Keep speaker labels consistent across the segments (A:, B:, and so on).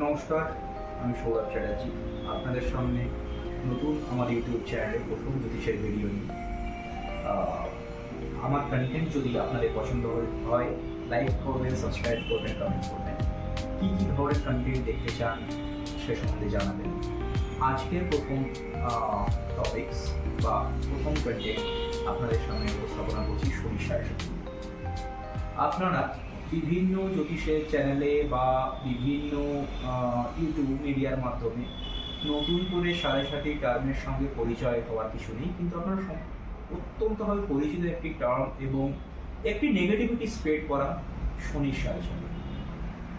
A: নমস্কার, আমি সৌরভ চ্যাটার্জি। আপনাদের সামনে নতুন আমার ইউটিউব চ্যানেলে প্রথম জ্যোতিষের ভিডিও নিয়ে। আমার কন্টেন্ট যদি আপনাদের পছন্দ হয় লাইক করবেন সাবস্ক্রাইব করবেন কমেন্ট করবেন। কী কী ধরনের কন্টেন্ট দেখতে চান, সে সম্বন্ধে জানাবেন। আজকের প্রথম টপিকস বা প্রথম কন্টেন্ট আপনাদের সামনে উপস্থাপনা করছি সরিষার আপনারা বিভিন্ন জ্যোতিষের চ্যানেলে বা বিভিন্ন ইউটিউব মিডিয়ার মাধ্যমে নতুন করে সাড়ে সাথে টার্মের সঙ্গে পরিচয় হওয়ার কিছু নেই। কিন্তু আপনারা অত্যন্তভাবে পরিচিত একটি টার্ম এবং একটি নেগেটিভিটি স্প্রেড করা শনির সাড়ে সাথে।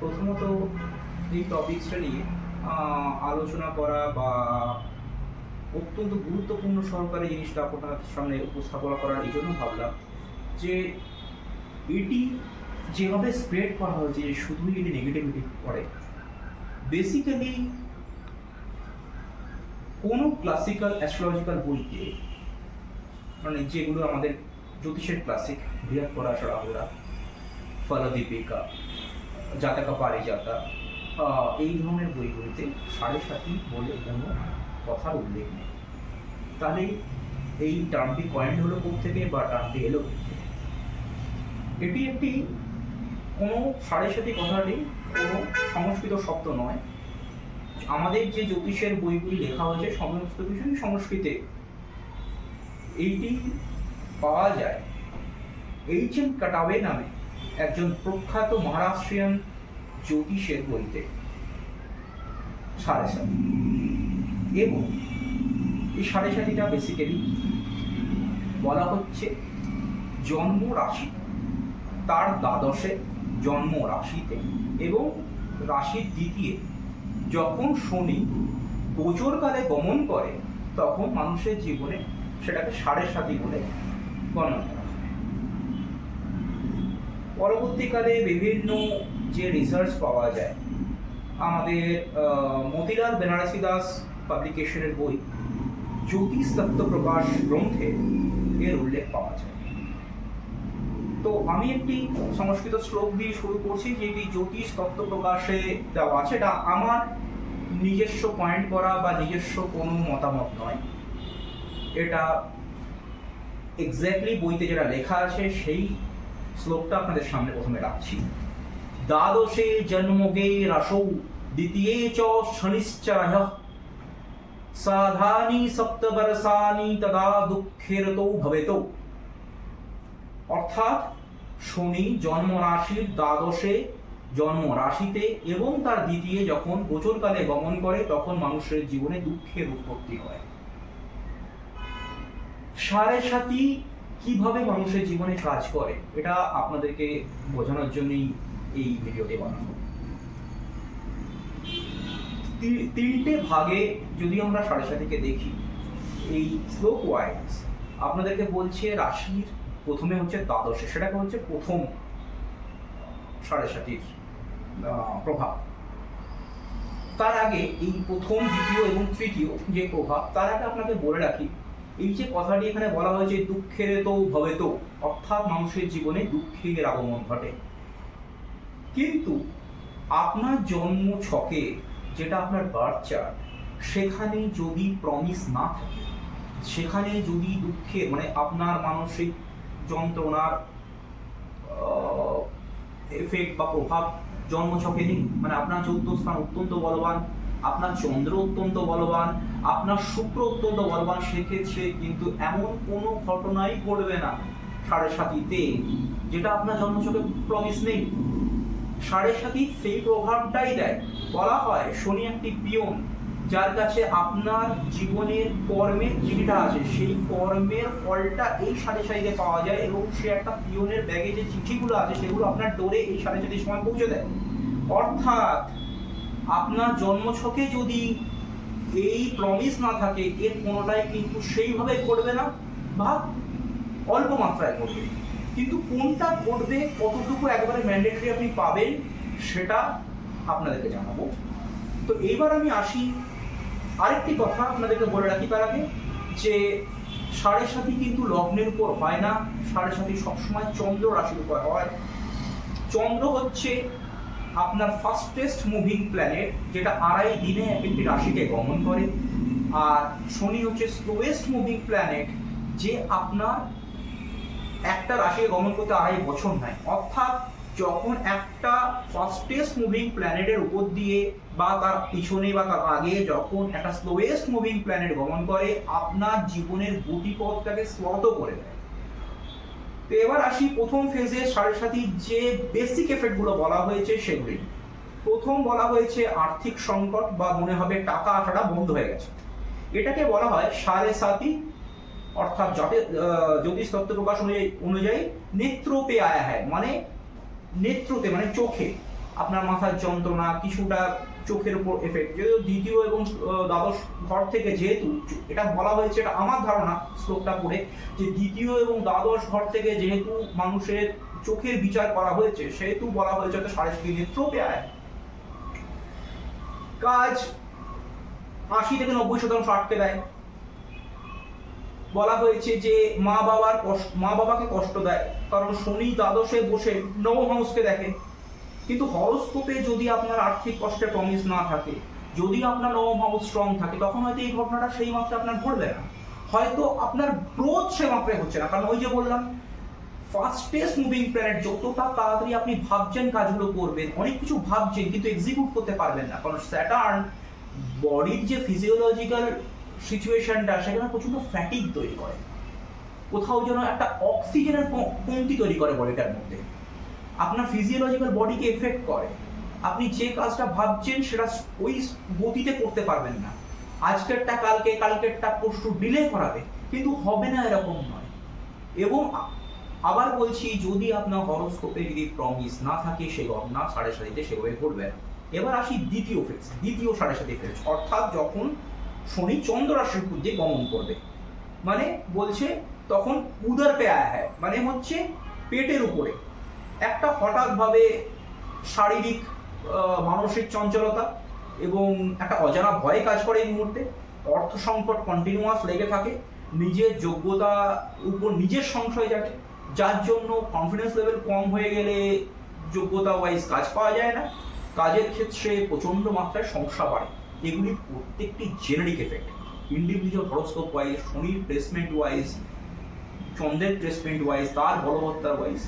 A: প্রথমত এই টপিক্সটা নিয়ে আলোচনা করা বা অত্যন্ত গুরুত্বপূর্ণ সহকারে জিনিসটা আপনার সামনে উপস্থাপনা করার এই জন্য ভাবলাম যে এটি যেভাবে স্প্রেড করা হয়েছে যে শুধুই এটি নেগেটিভিটি করে বেসিক্যালি কোনো ক্লাসিক্যাল অ্যাস্ট্রোলজিক্যাল বইকে মানে যেগুলো আমাদের জ্যোতিষের ক্লাসিক বৃহৎ পরাশর আহুরা ফলদীপিকা, জাতকা পারিজাতা এই ধরনের বইগুলিতে সাড়ে সাথী বলে কোনো কথার উল্লেখ নেই তাহলে এই টার্মটি কয়েন হলো কোথা থেকে বা টার্মটি এলো? এটি একটি কোনো সাড়ে সাথে কথাটি কোনো সংস্কৃত শব্দ নয়। আমাদের যে জ্যোতিষের বইগুলি লেখা হয়েছে, সমস্ত কিছুই সংস্কৃতে। এইটি পাওয়া যায়। এইচ এম কাটাবে নামে একজন প্রখ্যাত মহারাষ্ট্রিয়ান জ্যোতিষের বইতে। সাড়ে সাথী। এবং এই সাড়ে সাথীটা বেসিক্যালি বলা হচ্ছে জন্ম রাশি তার দ্বাদশে জন্ম রাশিতে এবং রাশির দ্বিতীয়। যখন শনি গোচরকালে গমন করে, তখন মানুষের জীবনে সেটাকে সাড়ে সাতি বলে গণনা করা পরবর্তীকালে বিভিন্ন যে রিসার্চ পাওয়া যায়, আমাদের মতিলাল বেনারসি দাস পাবলিকেশনের বই, জ্যোতিষ তত্ত্ব প্রকাশ গ্রন্থে এর উল্লেখ পাওয়া যায়। তো আমি একটি সংস্কৃত শ্লোক দিয়ে শুরু করছি, যেটি জ্যোতিষ তত্ত্ব প্রকাশে দেওয়া আছে। এটা আমার নিজস্ব পয়েন্ট করা বা নিজস্ব কোনো মতামত নয়। এটা এক্স্যাক্টলি বইতে যেটা লেখা আছে, সেই শ্লোকটা আপনাদের সামনে প্রথমে রাখছি। দ্বাদশে জন্মগে রাসৌ, দ্বিতীয় চ শনিশ্চরহ। সাধানি সপ্তবর্ষানি তদা দুঃখেরতো ভবেতো। অর্থাৎ শনি জন্ম রাশির দ্বাদশে জন্ম রাশিতে এবং তার দ্বিতীয় যখন গোচরকালে গমন করে, তখন মানুষের জীবনে দুঃখের উৎপত্তি হয়। সাড়ে সাথী কীভাবে মানুষের জীবনে কাজ করে, এটা আপনাদেরকে বোঝানোর জন্যই এই ভিডিওটি বানানো তিনটে ভাগে যদি আমরা সাড়ে সাথীকে দেখি, এই স্লোপ ওয়াইজ আপনাদেরকে বলছে রাশির প্রথমে হচ্ছে দ্বাদশে, সেটাকে হচ্ছে প্রথম সাড়ে সাতির প্রভাব। তার আগে এই প্রথম, দ্বিতীয় এবং তৃতীয় যে প্রভাব, তার আগে আপনাকে বলে রাখি, এই যে কথাটি এখানে বলা হয়েছে, দুঃখের তো ভবে তো অর্থাৎ মানুষের জীবনে দুঃখের আগমন ঘটে। কিন্তু আপনার জন্ম ছকে যেটা আপনার বার্থ চার্ট সেখানে যদি প্রমিস না থাকে, সেখানে যদি দুঃখের মানে আপনার মানসিক যন্ত্রণার এফেক্ট বা প্রভাব জন্মছকে নেই। মানে আপনার চৌদ্দ স্থান অত্যন্ত বলবান, আপনার চন্দ্র অত্যন্ত বলবান, আপনার শুক্র অত্যন্ত বলবান, সেক্ষেত্রে কিন্তু এমন কোনো ঘটনাই ঘটবে না সাড়ে সাতিতে, যেটা আপনার জন্মছকে প্রমিস নেই। সাড়ে সাতি সেই প্রভাবটাই দেয়। বলা হয় শনি একটি পিয়ন। যার কাছে আপনার জীবনের কর্মের চিঠিটা আছে, সেই কর্মের ফলটা এই সাড়ে সাতিতে পাওয়া যায় এবং সে একটা পিয়নের ব্যাগে যে চিঠিগুলো আছে, সেগুলো আপনার ডোরে এই সাড়ে সাতির সময় পৌঁছে দেয়। অর্থাৎ আপনার জন্মছকে যদি এই প্রমিস না থাকে, এর কোনোটাই কিন্তু সেইভাবে ঘটবে না বা অল্প মাত্রায় ঘটবে। কিন্তু কোনটা ঘটবে, কতটুকু একবারে ম্যান্ডেটরি আপনি পাবেন, সেটা আপনাদেরকে জানাব। তো এইবার আমি আসি আরেকটি কথা আপনাদেরকে বলে রাখি তার আগে, যে সাড়ে সাথী কিন্তু লগ্নের উপর হয় না। সাড়ে সাথী সবসময় চন্দ্র রাশির উপর হয়। চন্দ্র হচ্ছে আপনার ফাস্টেস্ট মুভিং প্ল্যানেট যেটা আড়াই দিনে এক একটি রাশিকে গমন করে। আর শনি হচ্ছে স্লোয়েস্ট মুভিং প্ল্যানেট যে আপনার একটা রাশিকে গমন করতে আড়াই বছর নেয়। অর্থাৎ যখন একটা ফাস্টেস্ট মুভিং প্ল্যানেটের উপর দিয়ে বা তার পিছনে বা তার আগে যখন একটা স্লোয়েস্ট মুভিং প্ল্যানেট গমন করে, আপনার জীবনের গতিপথটাকে স্লত করে দেয়। তো এবার আসি প্রথম ফেজে সাড়ে সাথী যে বেসিক এফেক্টগুলো বলা হয়েছে সেগুলি প্রথম বলা হয়েছে আর্থিক সংকট বা মনে হবে টাকা আসাটা বন্ধ হয়ে গেছে। এটাকে বলা হয় সাড়ে সাতি, অর্থাৎ জ্যোতিষ তত্ত্ব প্রকাশ অনুযায়ী অনুযায়ী নেত্রপে আয়া হয় মানে নেত্রতে মানে চোখে, আপনার মাথার যন্ত্রণা কিছুটা চোখের উপর এফেক্ট যেহেতু দ্বিতীয় এবং দ্বাদশ ঘর থেকে যেহেতু, এটা বলা হয়েছে, এটা আমার ধারণা, শ্লোকটা পড়ে, যে দ্বিতীয় এবং দ্বাদশ ঘর থেকে যেহেতু মানুষের চোখের বিচার করা হয়েছে, সেহেতু বলা হয়েছে যে সাড়ে সাতি নেত্রপে আয়। কাজ আশি থেকে নব্বই শতাংশ আটকে দেয়। বলা হয়েছে যে মা বাবার কষ্ট, মা বাবাকে কষ্ট দেয়। কারণ শনি দ্বাদশে বসে নব হাউসকে দেখে। কিন্তু হরস্কোপে যদি আপনার আর্থিক কষ্টের প্রমিস না থাকে, যদি আপনার নবম হাউস স্ট্রং থাকে, তখন হয়তো এই ঘটনাটা সেই মাত্রায় আপনার ঘটবে না। হয়তো আপনার গ্রোথ সে মাত্রায় হচ্ছে না। কারণ ওই যে বললাম ফাস্টেস্ট মুভিং প্ল্যানেট যতটা তাড়াতাড়ি আপনি ভাবছেন কাজগুলো করবেন, অনেক কিছু ভাবছেন, কিন্তু এক্সিকিউট করতে পারবেন না। কারণ স্যাটার্ন বডির যে ফিজিওলজিক্যাল সিচুয়েশনটা সেখানে প্রচণ্ড ফ্যাটিক তৈরি করে। কোথাও যেন একটা অক্সিজেনের কমতি তৈরি করে বডিটার মধ্যে। আপনার ফিজিওলজিক্যাল বডিকে এফেক্ট করে। আপনি যে কাজটা ভাবছেন সেটা ওই গতিতে করতে পারবেন না। আজকেরটা, কালকে, কালকেরটা পরশু ডিলে করাবে, কিন্তু হবে না এরকম নয়। এবং আবার বলছি, যদি আপনার হরোস্কোপে যদি প্রমিস না থাকে, সে ঘটনা সাড়ে সাতিতে সেভাবে ঘটবে না এবার আসি দ্বিতীয় ফেজ দ্বিতীয় সাড়ে সাতি ফেজ অর্থাৎ যখন শনি চন্দ্র রাশির দিয়ে গমন করবে মানে বলছে তখন উদর পে আয়া হ্যায় মানে হচ্ছে পেটের উপরে। একটা হঠাৎভাবে শারীরিক মানসিক চঞ্চলতা এবং একটা অজানা ভয় কাজ করে এই মুহূর্তে। অর্থ সংকট কন্টিনিউয়াস লেগে থাকে। নিজের যোগ্যতা উপর নিজের সংশয় জাগে। যার জন্য কনফিডেন্স লেভেল কম হয়ে গেলে যোগ্যতা ওয়াইজ কাজ পাওয়া যায় না। কাজের ক্ষেত্রে প্রচণ্ড মাত্রায় সমস্যা বাড়ে। এগুলি প্রত্যেকটি generic effect individual horoscope wise শনির প্লেসমেন্ট ওয়াইজ চন্দ্রের প্লেসমেন্ট ওয়াইজ তার বলবত্তার ওয়াইজ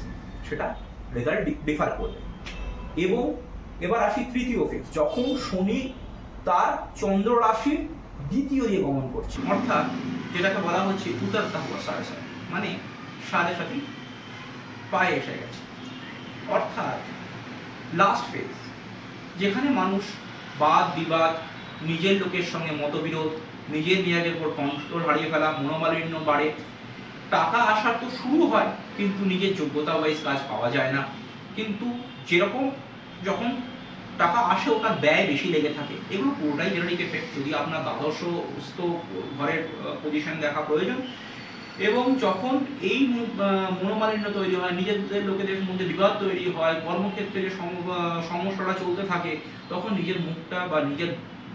A: সেটা রেজাল্ট ডিফার করবে। এবং এবার আসি তৃতীয় ফেজ যখন শনি তার চন্দ্র রাশির দ্বিতীয় দিয়ে গমন করছে। অর্থাৎ যেটাকে বলা হচ্ছে উত্তর তাহুয়া সাড়ে সাথে মানে সাড়ে সাথে পায়ে এসে গেছে। অর্থাৎ লাস্ট ফেজ যেখানে মানুষ বাদ, বিবাদ, নিজের লোকের সঙ্গে মতবিরোধ, নিজের নিজের উপর কন্ট্রোল হারিয়ে ফেলা, মনোমালিন্য বাড়ে টাকা আসার তো শুরু হয়, কিন্তু নিজের যোগ্যতা ওয়াইজ কাজ পাওয়া যায় না। কিন্তু যেরকম যখন টাকা আসে, ওটা ব্যয় বেশি লেগে থাকে। এগুলো পুরোটাই জেনারিক এফেক্ট যদি আপনার দ্বাদশস্থ ঘরের পজিশন দেখা প্রয়োজন, এবং যখন এই মনোমালিন্য তৈরি হয়, নিজেদের লোকেদের মধ্যে বিবাদ তৈরি হয়, কর্মক্ষেত্রে যে সম- সমস্যাটা চলতে থাকে, তখন নিজের মুখটা বা নিজের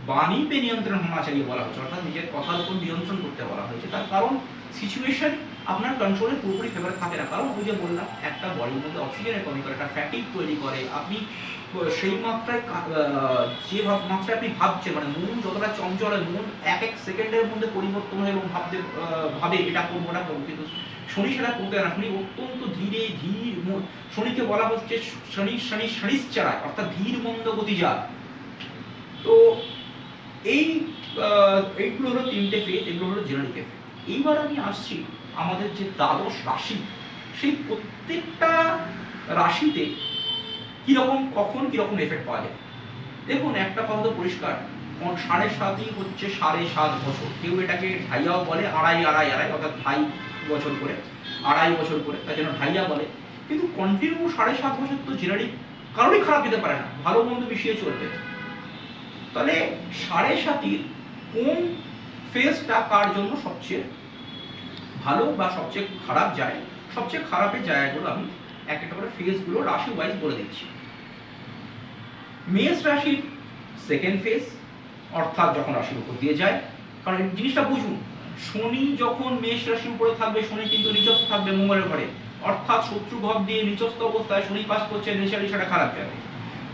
A: বাণীতে নিয়ন্ত্রণ হওয়া চাইয়ে বলা হচ্ছে। অর্থাৎ নিজের কথার উপর নিয়ন্ত্রণ করতে বলা হয়েছে তার কারণ সিচুয়েশন আপনার কন্ট্রোলে পুরোপুরি ফেভারে থাকে না। কারণ ওই যে বললাম, একটা বডির মধ্যে অক্সিজেনের কমি করে, একটা ফ্যাটিক তৈরি করে। আপনি সেই মাত্রায় যে মাত্রায় আপনি ভাবছেন মানে মন যতটা চঞ্চল হয় মন এক এক সেকেন্ডের মধ্যে পরিবর্তন হয় এবং ভাবতে ভাবে এটা করব, ওটা করব। কিন্তু শনি সেটা করতে না। শনি অত্যন্ত ধীরে, ধীর শনিকে বলা হচ্ছে শনি শনি শনিশ্চারায়, অর্থাৎ ধীর মন্দ গতি যা তো এই এইগুলো হলো তিনটে ফেজ এগুলো হলো জেনারিক এফেক্ট এইবার আমি আসছি আমাদের যে দ্বাদশ রাশি, সেই প্রত্যেকটা রাশিতে কীরকম, কখন কীরকম এফেক্ট পাওয়া যায়? দেখুন, একটা কথা তো পরিষ্কার, কোন সাড়ে সাতই হচ্ছে সাড়ে সাত বছর। কেউ এটাকে ঢাইয়াও বলে আড়াই আড়াই আড়াই, অর্থাৎ ঢাই বছর করে, আড়াই বছর করে, তার জন্য ঢাইয়া বলে। কিন্তু কন্টিনিউ সাড়ে সাত বছর তো জেনারিক কারোরই খারাপ যেতে পারে না, ভালো মন্দ মিশিয়ে চলবে। তাহলে সাড়ে সাতির কোন ফেজটা কার জন্য সবচেয়ে ভালো বা সবচেয়ে খারাপ যায়, সবচেয়ে খারাপের জায়গাগুলো আমি এক একটা করে ফেজগুলো রাশি ওয়াইজ বলে দিচ্ছি। মেষ রাশির সেকেন্ড ফেজ অর্থাৎ যখন রাশির উপর দিয়ে যায়, কারণ এই জিনিসটা বুঝুন, শনি যখন মেষ রাশির উপরে থাকবে, শনি কিন্তু নিচস্থ থাকবে মঙ্গলের ঘরে। অর্থাৎ শত্রু ভাব দিয়ে নিচস্থ অবস্থায় শনি কাজ করছে নেচারি সেটা খারাপ যাবে।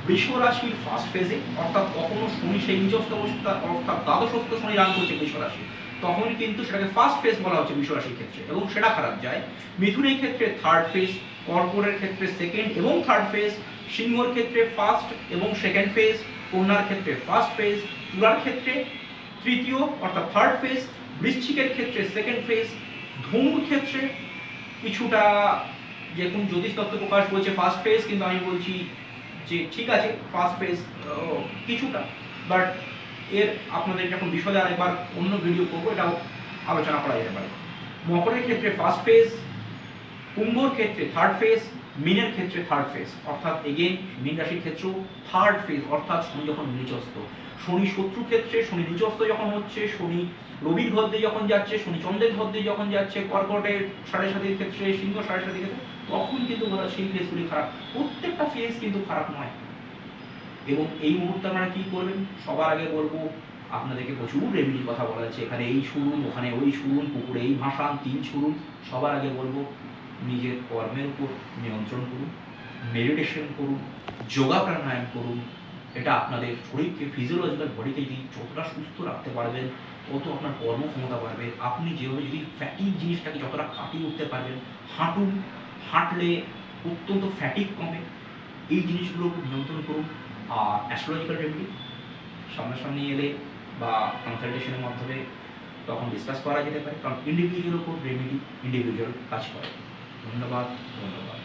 B: বৃষ রাশির ফার্স্ট ফেজে অর্থাৎ কখনো শনি সেই নিজস্ব অবস্থা, অর্থাৎ দ্বাদশস্থ শনি রান করছে বৃষ রাশি তখন কিন্তু সেটাকে ফার্স্ট ফেজ বলা হচ্ছে বৃষ রাশির ক্ষেত্রে এবং সেটা খারাপ যায়। মিথুনের ক্ষেত্রে থার্ড ফেজ কর্পোরের ক্ষেত্রে সেকেন্ড এবং থার্ড ফেজ সিংহর ক্ষেত্রে ফার্স্ট এবং সেকেন্ড ফেজ কন্যার ক্ষেত্রে ফার্স্ট ফেজ তুলার ক্ষেত্রে তৃতীয় অর্থাৎ থার্ড ফেজ বৃশ্চিকের ক্ষেত্রে সেকেন্ড ফেজ ধনুর ক্ষেত্রে কিছুটা যেরকম জ্যোতিষ তত্ত্ব প্রকাশ বলছে ফার্স্ট ফেজ কিন্তু আমি বলছি যে ঠিক আছে ফার্স্ট ফেজ কিছুটা। বাট এর আপনাদের এখন বিষয়ে আরেকবার অন্য ভিডিও করব, এটাও আলোচনা করা যেতে পারে। মকরের ক্ষেত্রে ফার্স্ট ফেজ কুম্ভর ক্ষেত্রে থার্ড ফেজ মিনের ক্ষেত্রে থার্ড ফেজ অর্থাৎ এগেন মীন রাশির ক্ষেত্রেও থার্ড ফেজ অর্থাৎ শনি যখন নিচস্ত শনি শত্রু ক্ষেত্রে, শনি নিচস্ত যখন হচ্ছে, শনি রবির ঘর দিয়ে যখন যাচ্ছে, শনি চন্দ্রের ঘর দিয়ে যখন যাচ্ছে, কর্কটের সাড়ে সাতির ক্ষেত্রে, সিংহ সাড়ে সাতির ক্ষেত্রে, তখন কিন্তু সেই ফেজগুলি খারাপ। প্রত্যেকটা ফেজ কিন্তু খারাপ নয়। এবং এই মুহূর্তে আপনারা কি করবেন? সবার আগে বলব, আপনাদেরকে প্রচুর রেমিডির কথা বলা আছে এখানে এই শুরুন ওখানে ওই শুরুন পুকুরে এই ভাসান, তিন শুরুন সবার আগে বলব, নিজের কর্মের উপর নিয়ন্ত্রণ করুন মেডিটেশন করুন, যোগা প্রাণায়াম করুন। এটা আপনাদের শরীরকে ফিজিওলজিক্যাল বডিকে যদি যতটা সুস্থ রাখতে পারবেন, তত আপনার কর্মক্ষমতা বাড়বে। আপনি যেভাবে যদি ফ্যাটিক জিনিসটাকে যতটা কাটিয়ে উঠতে পারবেন, হাঁটুন, হাঁটলে অত্যন্ত ফ্যাটিক কমে। এই জিনিসগুলো নিয়ন্ত্রণ করুন। আর অ্যাস্ট্রোলজিক্যাল রেমেডি সামনাসামনি এলে বা কনসালটেশনের মাধ্যমে তখন ডিসকাস করা যেতে পারে। কারণ ইন্ডিভিজুয়াল ওপর রেমেডি ইন্ডিভিজুয়াল কাজ করে। ধন্যবাদ ধন্যবাদ।